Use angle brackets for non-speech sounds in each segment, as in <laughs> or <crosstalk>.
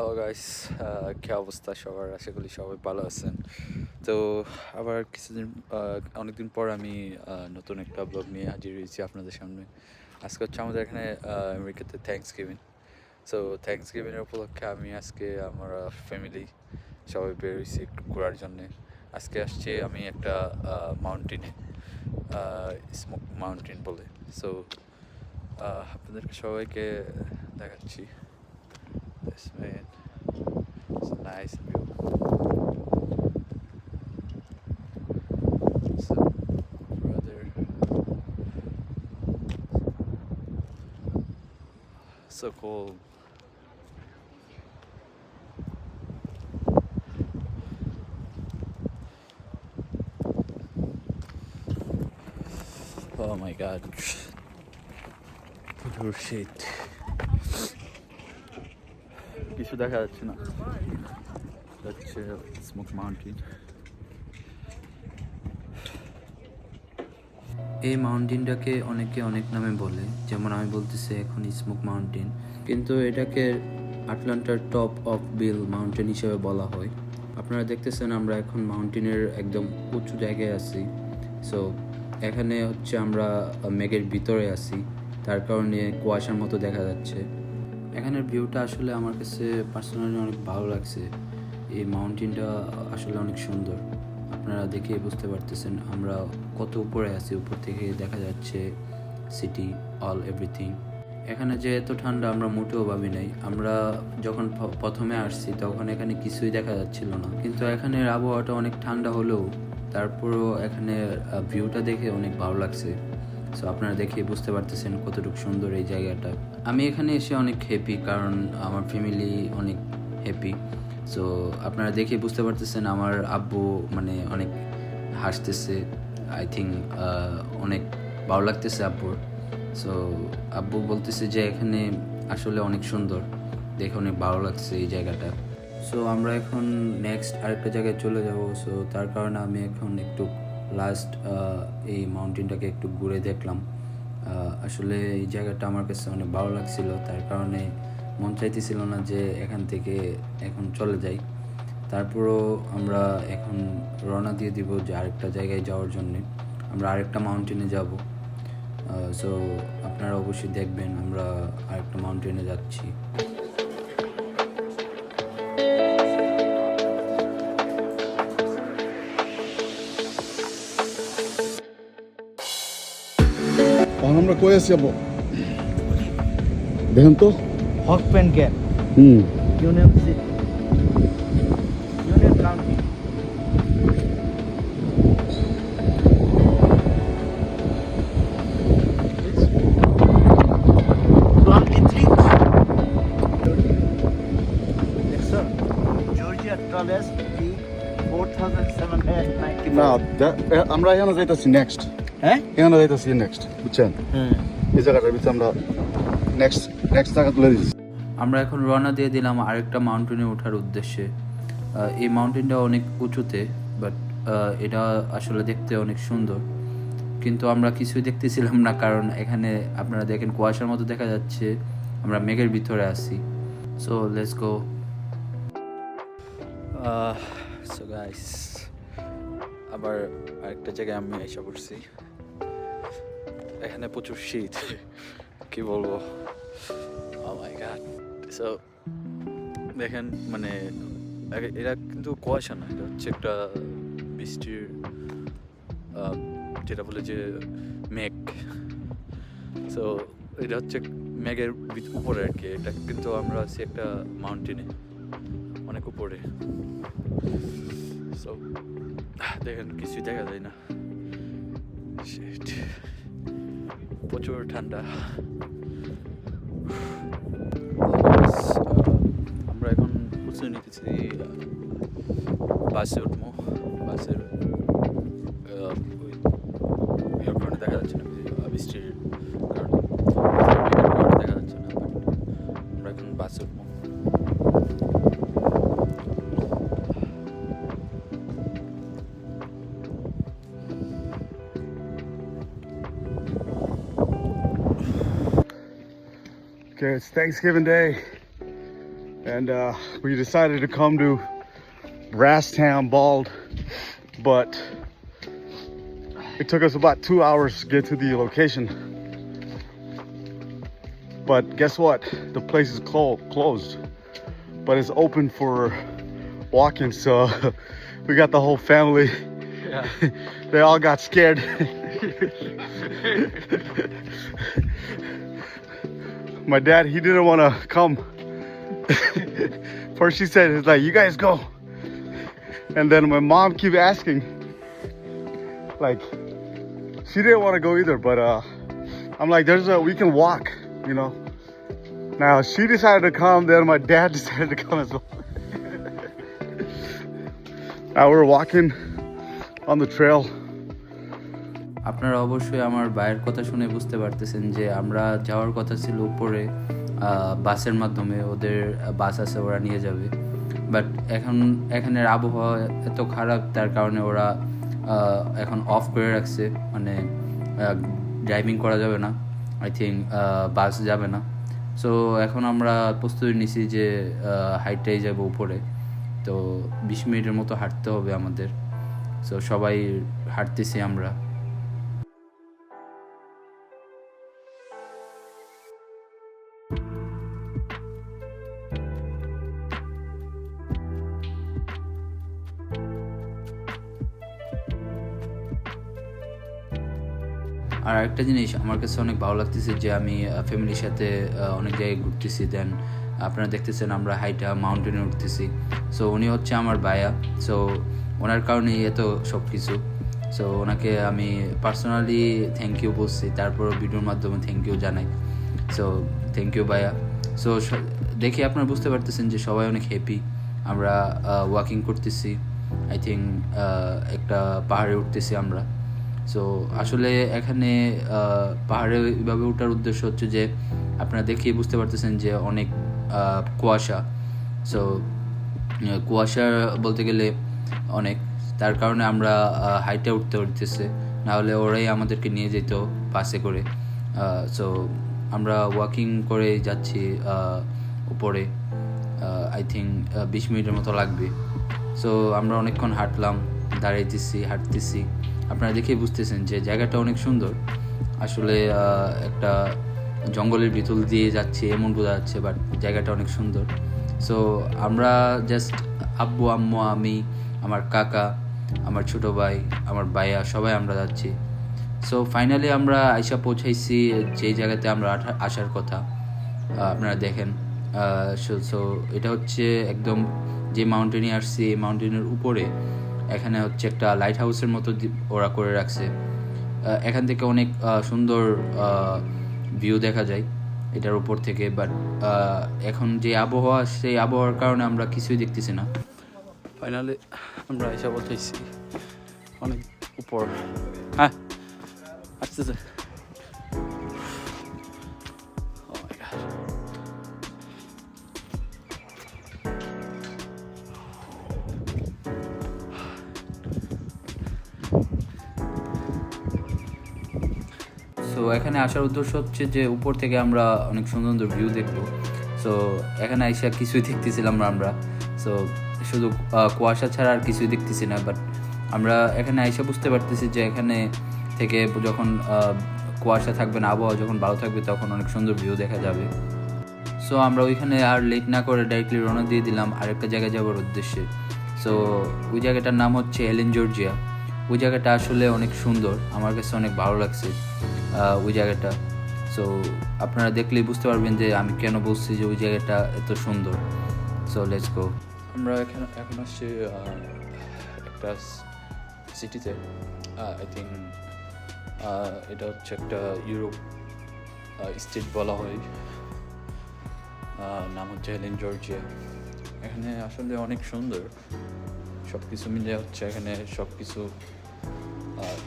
Hello guys কী অবস্থা সবার? আশা করি সবাই ভালো আছেন। তো আবার কিছুদিন অনেকদিন পর আমি নতুন একটা ব্লগ নিয়ে হাজির হয়েছি আপনাদের সামনে। আজকে হচ্ছে আমাদের এখানে আমেরিকাতে থ্যাঙ্কস গিভিং সো থ্যাঙ্কস গিভিংয়ের উপলক্ষে আমি আজকে আমার ফ্যামিলি সবাই বের হয়েছি ঘোরার জন্যে। আজকে আসছি আমি একটা মাউন্টেনে স্মোক মাউন্টেন বলে। সো আপনাদেরকে সবাইকে দেখাচ্ছি। This man, it's a nice view. So, cool. Oh my god. Pure shit. কিছু দেখা যাচ্ছে না। যাচ্ছে স্মোক মাউন্টেন এই মাউন্টেনটাকে অনেকে অনেক নামে বলে, যেমন আমি বলতেছি এখন স্মোক মাউন্টেন কিন্তু এটাকে আটলান্টার টপ অফ বিল মাউন্টেন হিসেবে বলা হয়। আপনারা দেখতেছেন আমরা এখন মাউন্টেনের একদম উঁচু জায়গায় আছি। সো এখানে হচ্ছে আমরা মেঘের ভিতরে আছি। তার কারণে কুয়াশার মতো দেখা যাচ্ছে। এখানের ভিউটা আসলে আমার কাছে পার্সোনালি অনেক ভালো লাগছে। এই মাউন্টেনটা আসলে অনেক সুন্দর। আপনারা দেখে বুঝতে পারতেছেন, আমরা কত উপরে আছি। উপর থেকে দেখা যাচ্ছে সিটি অল এভরিথিং এখানে যে এত ঠান্ডা, আমরা মোটেও ভাবি নাই। আমরা যখন প্রথমে আসছি, তখন এখানে কিছুই দেখা যাচ্ছিল না। কিন্তু এখানের আবহাওয়াটা অনেক ঠান্ডা হলেও, তারপরও এখানে ভিউটা দেখে অনেক ভালো লাগছে। সো আপনারা দেখে বুঝতে পারতেছেন কতটুকু সুন্দর এই জায়গাটা। আমি এখানে এসে অনেক হ্যাপি কারণ আমার ফ্যামিলি অনেক হ্যাপি সো আপনারা দেখে বুঝতে পারতেছেন আমার আব্বু মানে অনেক হাসতেছে। আই থিঙ্ক অনেক ভালো লাগতেছে আব্বুর। সো আব্বু বলতেছে যে এখানে আসলে অনেক সুন্দর। দেখে অনেক ভালো লাগছে এই জায়গাটা। সো আমরা এখন নেক্সট আরেকটা জায়গায় চলে যাব। সো তার কারণে আমি এখন একটু লাস্ট এই মাউন্টেনটাকে একটু ঘুরে দেখলাম। আসলে এই জায়গাটা আমার কাছে অনেক ভালো লাগছিল। তার কারণে মন চাইতেছিল না যে এখান থেকে এখন চলে যাই। তারপরও আমরা এখন রওনা দিয়ে দিব যে আরেকটা জায়গায় যাওয়ার জন্য। আমরা আরেকটা মাউন্টেনে যাব। সো আপনারা অবশ্যই দেখবেন আমরা আরেকটা মাউন্টেনে যাচ্ছি। আমরা কই আছি যাব দেখেন তো। হক পেন ক্যাপ হুম। ইউনিয়ন সিটি ইউনিয়ন কাউন্টি আমরা এখানে যাইতেছি নেক্সট হ্যাঁ এখানে যাইতেছি নেক্সট বুঝছেন? এই জায়গাটার ভিতরে আমরা নেক্সট নেক্সট জায়গা তুলে দিচ্ছি। আমরা এখন রওনা দিয়ে দিলাম আরেকটা মাউন্টেনে ওঠার উদ্দেশ্যে। এই মাউন্টেনটা অনেক উঁচুতে বাট এটা আসলে দেখতে অনেক সুন্দর। কিন্তু আমরা কিছুই দেখতেছিলাম না কারণ এখানে আপনারা দেখেন কুয়াশার মতো দেখা যাচ্ছে। আমরা মেঘের ভিতরে আছি। So let's go so guys আবার আরেকটা জায়গায় আমি এসে পড়ছি। এখানে প্রচুর শীত। কি বলব? সো দেখেন মানে এরা কিন্তু কুয়াশা না, এটা হচ্ছে একটা বৃষ্টির যেটা বলে যে মেঘ। সো এটা হচ্ছে মেঘের উপরে আর কি, এটা কিন্তু আমরা আছি একটা মাউন্টেনে অনেক উপরে। সো দেখেন, কিছুই দেখা যায় না। Shit. প্রচুর ঠান্ডা Guys, আহ, আমরা এখন প্রস্তুতি নিতেছি আহ, বাসে উঠবো বাসের আহ, ওই ইয়ের কারণে দেখা যাচ্ছে না আহ, বৃষ্টির কারণে মেঘের কারণে দেখা যাচ্ছে না but আমরা এখন বাসে উঠবো Okay, it's Thanksgiving Day. and uh, we decided to come to Brasstown Bald, but it took us about two hours to get to the location. But guess what? The place is clo- closed, but it's open for walking. So <laughs> we got the whole family. Yeah. <laughs> they all got scared. <laughs> My dad, he didn't want to come. First, she said, "It's like you guys go," and then my mom keep asking. Like, she didn't want to go either, but uh, I'm like, "There's a we can walk," you know. Now she decided to come, then my dad <laughs> decided to come as well. <laughs> now we're walking on the trail. আপনারা অবশ্যই আমার ভাইয়ের কথা শুনে বুঝতে পারতেছেন যে আমরা যাওয়ার কথা ছিল উপরে বাসের মাধ্যমে, ওদের বাস আছে, ওরা নিয়ে যাবে। বাট এখন, এখানের আবহাওয়া এত খারাপ, তার কারণে ওরা এখন অফ করে রাখছে। মানে ড্রাইভিং করা যাবে না। আই থিঙ্ক বাস যাবে না। সো এখন আমরা প্রস্তুতি নিছি যে হাইটটাই যাব উপরে। তো, বিশ মিনিটের মতো হাঁটতে হবে আমাদের। সো সবাই হাঁটতেছি আমরা। আর একটা জিনিস, আমার কাছে অনেক ভালো লাগতেছে যে আমি ফ্যামিলির সাথে অনেক জায়গায় ঘুরতেছি। দেন আপনারা দেখতেছেন আমরা হাইটা মাউন্টেনে উঠতেছি। সো উনি হচ্ছে আমার বায়া সো ওনার কারণেই এত সব কিছু সো ওনাকে আমি পার্সোনালি থ্যাংক ইউ বলছি, তারপর ভিডিওর মাধ্যমে থ্যাংক ইউ জানাই। সো থ্যাংক ইউ বায়া সো, দেখে আপনারা বুঝতে পারতেছেন যে সবাই অনেক হ্যাপি আমরা ওয়াকিং করতেছি। আই থিঙ্ক একটা পাহাড়ে উঠতেছি আমরা। সো আসলে এখানে পাহাড়ে এইভাবে ওঠার উদ্দেশ্য হচ্ছে যে, আপনারা দেখেই বুঝতে পারতেছেন যে অনেক কুয়াশা। সো কুয়াশা বলতে গেলে অনেক। তার কারণে আমরা হাইটে উঠতে উঠতেছে নাহলে ওরাই আমাদেরকে নিয়ে যেত বাসে করে। সো আমরা ওয়াকিং করে যাচ্ছি উপরে। আই থিঙ্ক বিশ মিনিটের মতো লাগবে। সো আমরা অনেকক্ষণ হাঁটলাম দাঁড়িয়ে দাঁড়াইতেছি, হাঁটতেছি। আপনারা দেখেই বুঝতেছেন যে জায়গাটা অনেক সুন্দর। আসলে একটা জঙ্গলের ভিতর দিয়ে যাচ্ছে, এমন বোঝা যাচ্ছে বাট জায়গাটা অনেক সুন্দর। সো আমরা জাস্ট আব্বু, আম্মু, আমি, আমার কাকা, আমার ছোট ভাই, আমার ভাইয়া, সবাই আমরা যাচ্ছি। সো ফাইনালি আমরা আইসা পৌঁছাইছি যে জায়গাতে আমরা আসার কথা। আপনারা দেখেন। সো এটা হচ্ছে একদম যে মাউন্টেনে আসছি, এই মাউন্টেনের উপরে এখানে হচ্ছে একটা লাইট হাউসের মতো ওরা করে রাখছে। এখান থেকে অনেক সুন্দর ভিউ দেখা যায় এটার উপর থেকে। বাট এখন যে আবহাওয়া, সেই আবহাওয়ার কারণে আমরা কিছুই দেখতেছি না। ফাইনালি আমরা এসে বলতেছি, অনেক উপর হ্যাঁ আসতেছে। সো এখানে আসার উদ্দেশ্য হচ্ছে যে উপর থেকে আমরা অনেক সুন্দর সুন্দর ভিউ দেখব। সো এখানে আইসা কিছুই দেখতেছিলাম না আমরা। সো শুধু কুয়াশা ছাড়া আর কিছুই দেখতেছি না বাট আমরা এখানে আইসা বুঝতে পারতেছি যে এখানে থেকে যখন কুয়াশা থাকবে না, আবহাওয়া যখন ভালো থাকবে, তখন অনেক সুন্দর ভিউ দেখা যাবে। সো আমরা ওইখানে আর লেট না করে ডাইরেক্টলি রওনা দিয়ে দিলাম আরেকটা জায়গায় যাওয়ার উদ্দেশ্যে। সো ওই জায়গাটার নাম হচ্ছে এলেন জর্জিয়া ওই জায়গাটা আসলে অনেক সুন্দর। আমার কাছে অনেক ভালো লাগছে ওই জায়গাটা। সো আপনারা দেখলেই বুঝতে পারবেন যে আমি কেন বলছি যে ওই জায়গাটা এত সুন্দর। সো লেটস গো আমরা এখানে, এখন আসছি একটা সিটিতে আই থিঙ্ক এটা হচ্ছে একটা ইউরোপ স্টেট বলা হয়। নাম হচ্ছে হেলেন জর্জিয়া এখানে আসলে অনেক সুন্দর। সব কিছু মিলে হচ্ছে এখানে সব কিছু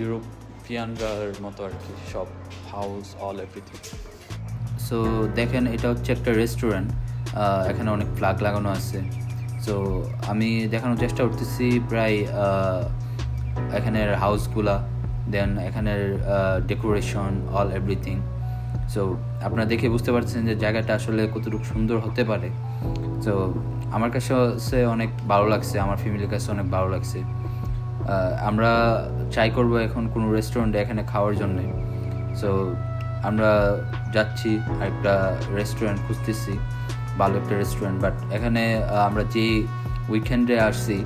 ইউরোপিয়ানরার মতো আর কি, সব হাউস অল এভরিথিং সো দেখেন, এটা হচ্ছে একটা রেস্টুরেন্ট এখানে অনেক ফ্ল্যাগ লাগানো আছে। সো আমি দেখানোর চেষ্টা করতেছি প্রায় এখানের হাউসগুলা দেন এখানের ডেকোরেশন অল এভরিথিং সো আপনারা দেখে বুঝতে পারছেন যে জায়গাটা আসলে কতটুকু সুন্দর হতে পারে। তো আমার কাছে অনেক ভালো লাগছে, আমার ফ্যামিলির কাছে অনেক ভালো লাগছে। আমরা ট্রাই করব এখন কোনো রেস্টুরেন্টে এখানে খাওয়ার জন্যে। সো আমরা যাচ্ছি, একটা রেস্টুরেন্ট খুঁজতেছি, ভালো একটা রেস্টুরেন্ট বাট এখানে আমরা যে উইকেন্ডে আসছি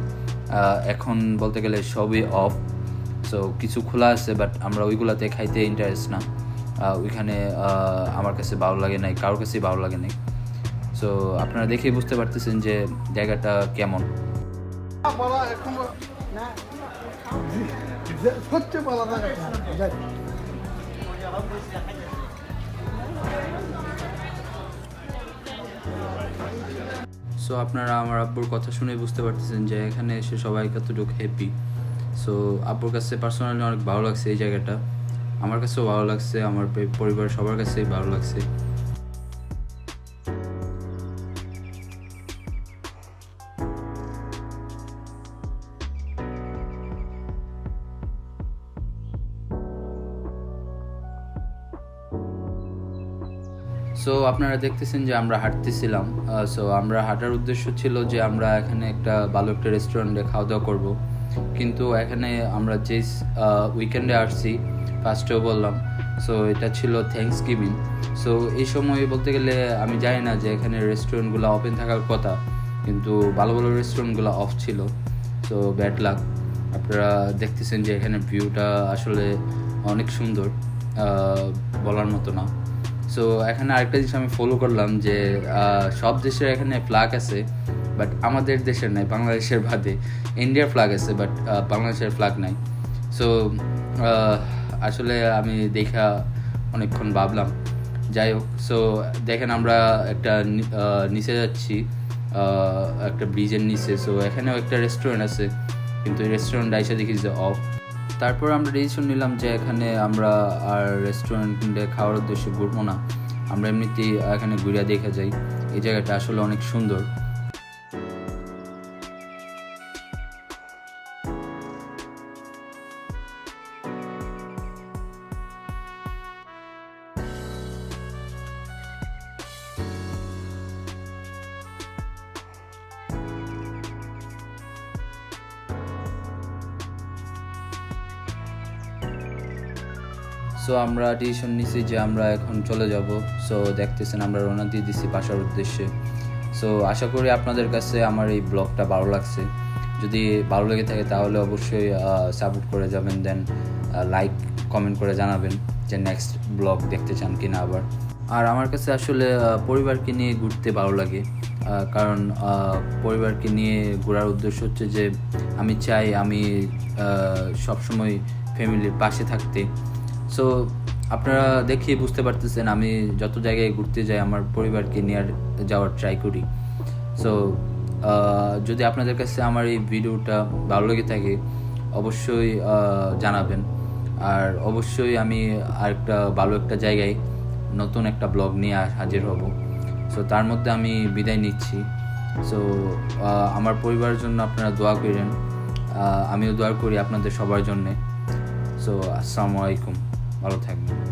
এখন বলতে গেলে সবই অফ সো কিছু খোলা আছে বাট আমরা ওইগুলাতে খাইতে ইন্টারেস্ট না। ওইখানে আমার কাছে ভালো লাগে নাই কারোর কাছে ভালো লাগে নাই। সো আপনারা দেখেই বুঝতে পারতেছেন যে জায়গাটা কেমন। সো আপনারা আমার আব্বুর কথা শুনে বুঝতে পারতেছেন যে এখানে এসে সবাই কতটুকু হ্যাপি সো আব্বুর কাছে পার্সোনালি অনেক ভালো লাগছে এই জায়গাটা। আমার কাছেও ভালো লাগছে, আমার পরিবার সবার কাছেই ভালো লাগছে। আপনারা দেখতেছেন যে আমরা হাঁটতেছিলাম সো আমরা হাঁটার উদ্দেশ্য ছিল যে আমরা এখানে একটা ভালো একটা রেস্টুরেন্টে খাওয়া দাওয়া করব। কিন্তু এখানে আমরা যে উইকেন্ডে আসছি ফার্স্টেও বললাম সো এটা ছিল থ্যাংকস গিভিং সো এই সময় বলতে গেলে আমি জানি না যে এখানে রেস্টুরেন্টগুলো ওপেন থাকার কথা, কিন্তু ভালো ভালো রেস্টুরেন্টগুলো অফ ছিল সো ব্যাড লাক আপনারা দেখতেছেন যে এখানে ভিউটা আসলে অনেক সুন্দর বলার মতো না। সো এখানে আরেকটা জিনিস আমি ফলো করলাম যে সব দেশের এখানে ফ্ল্যাগ আছে বাট আমাদের দেশের নাই, বাংলাদেশের বাদে ইন্ডিয়ার ফ্ল্যাগ আছে বাট বাংলাদেশের ফ্ল্যাগ নাই। সো আসলে আমি দেখা অনেকক্ষণ ভাবলাম। যাই হোক সো দেখেন আমরা একটা নিচে যাচ্ছি একটা ব্রিজের নিচে। সো এখানেও একটা রেস্টুরেন্ট আছে, কিন্তু রেস্টুরেন্ট এসে দেখি যে অফ তারপর আমরা ডিসিশন নিলাম যে এখানে আমরা আর রেস্টুরেন্টে খাওয়ার উদ্দেশ্যে ঘুরবো না। আমরা এমনিতেই এখানে ঘুরিয়া দেখে যাই। এই জায়গাটা আসলে অনেক সুন্দর। সো আমরা ডিসিশন নিছি যে আমরা এখন চলে যাব। সো দেখতেছেন আমরা রওনা দিয়ে দিছি বাসার উদ্দেশ্যে। সো আশা করি আপনাদের কাছে আমার এই ব্লগটা ভালো লাগছে। যদি ভালো লেগে থাকে তাহলে অবশ্যই সাপোর্ট করে যাবেন দেন লাইক কমেন্ট করে জানাবেন যে নেক্সট ব্লগ দেখতে চান কিনা আবার। আর আমার কাছে আসলে পরিবারকে নিয়ে ঘুরতে ভালো লাগে। কারণ পরিবারকে নিয়ে ঘোরার উদ্দেশ্য হচ্ছে যে আমি চাই আমি সবসময় ফ্যামিলির পাশে থাকতে। সো আপনারা দেখিয়ে বুঝতে পারতেছেন, আমি যত জায়গায় ঘুরতে যাই, আমার পরিবারকে নিয়ে যাওয়ার ট্রাই করি। সো যদি আপনাদের কাছে আমার এই ভিডিওটা ভালো লেগে থাকে, অবশ্যই জানাবেন। আর অবশ্যই আমি আরেকটা ভালো একটা জায়গায় নতুন একটা ব্লগ নিয়ে হাজির হব। সো তার মধ্যে আমি বিদায় নিচ্ছি। সো আমার পরিবারের জন্য আপনারা দোয়া করেন। আমিও দোয়া করি আপনাদের সবার জন্যে। সো আসসালামু আলাইকুম। ভালো থাকবেন